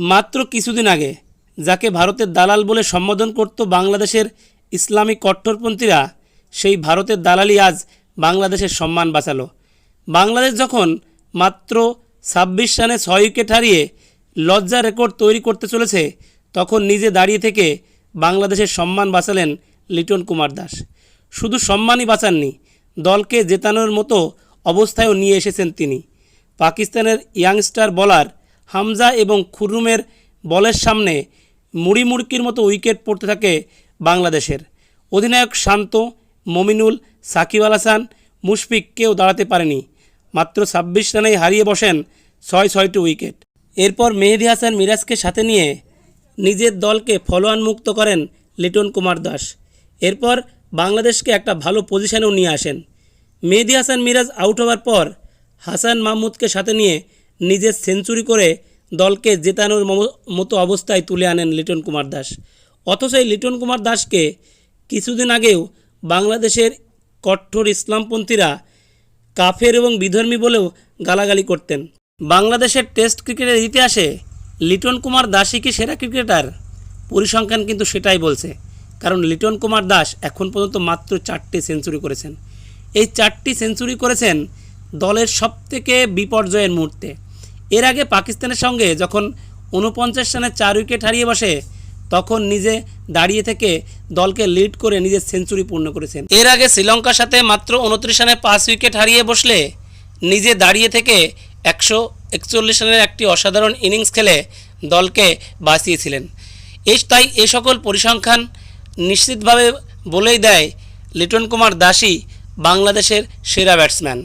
মাত্র কিছুদিন আগে, যাকে ভারতের দালাল বলে সম্বোধন করত বাংলাদেশের ইসলামী কট্টরপন্থীরা, সেই ভারতের দালালই আজ বাংলাদেশের সম্মান বাঁচালো। বাংলাদেশ যখন মাত্র ছাব্বিশ রানে ছয় উইকেট হারিয়ে লজ্জা রেকর্ড তৈরি করতে চলেছে, তখন নিজে দাঁড়িয়ে থেকে বাংলাদেশের সম্মান বাঁচালেন লিটন কুমার দাস। শুধু সম্মানই বাঁচাননি, দলকে জেতানোর মতো অবস্থায়ও নিয়ে এসেছেন তিনি। পাকিস্তানের ইয়াংস্টার বলার হামজা এবং খুররুমের বলের সামনে মুড়ি মুড়কির মতো উইকেট পড়তে থাকে বাংলাদেশের। অধিনায়ক শান্ত, মমিনুল, সাকিব আল হাসান, মুশফিক কেউ দাঁড়াতে পারেনি। মাত্র ছাব্বিশ রানেই হারিয়ে বসেন ছয় ছয়টি উইকেট। এরপর মেহেদি হাসান মিরাজকে সাথে নিয়ে নিজের দলকে ফলোয়ান মুক্ত করেন লিটন কুমার দাস। এরপর বাংলাদেশকে একটা ভালো পজিশনেও নিয়ে আসেন। মেহেদি হাসান মিরাজ আউট হওয়ার পর হাসান মাহমুদকে সাথে নিয়ে নিজের সেঞ্চুরি করে দলকে জেতানোর মতো অবস্থায় তুলে আনেন লিটন কুমার দাস। অথচ এই লিটন কুমার দাসকে কিছুদিন আগেও বাংলাদেশের কঠোর ইসলামপন্থীরা কাফের এবং বিধর্মী বলেও গালাগালি করতেন। বাংলাদেশের টেস্ট ক্রিকেটের ইতিহাসে লিটন কুমার দাসই কি সেরা ক্রিকেটার? পরিসংখ্যান কিন্তু সেটাই বলছে। কারণ লিটন কুমার দাস এখন পর্যন্ত মাত্র চারটি সেঞ্চুরি করেছেন। এই চারটি সেঞ্চুরি করেছেন দলের সবথেকে বিপর্যয়ের মুহূর্তে। এর আগে পাকিস্তানের সঙ্গে যখন উনপঞ্চাশ রানে চার উইকেট হারিয়ে বসে, তখন নিজে দাঁড়িয়ে থেকে দলকে লিড করে নিজের সেঞ্চুরি পূর্ণ করেছেন। এর আগে শ্রীলঙ্কার সাথে মাত্র উনত্রিশ রানে পাঁচ উইকেট হারিয়ে বসলে, নিজে দাঁড়িয়ে থেকে একশো একচল্লিশ রানের একটি অসাধারণ ইনিংস খেলে দলকে বাঁচিয়েছিলেন। এই তাই এ সকল পরিসংখ্যান নিশ্চিতভাবে বলেই দেয় লিটন কুমার দাসই বাংলাদেশের সেরা ব্যাটসম্যান।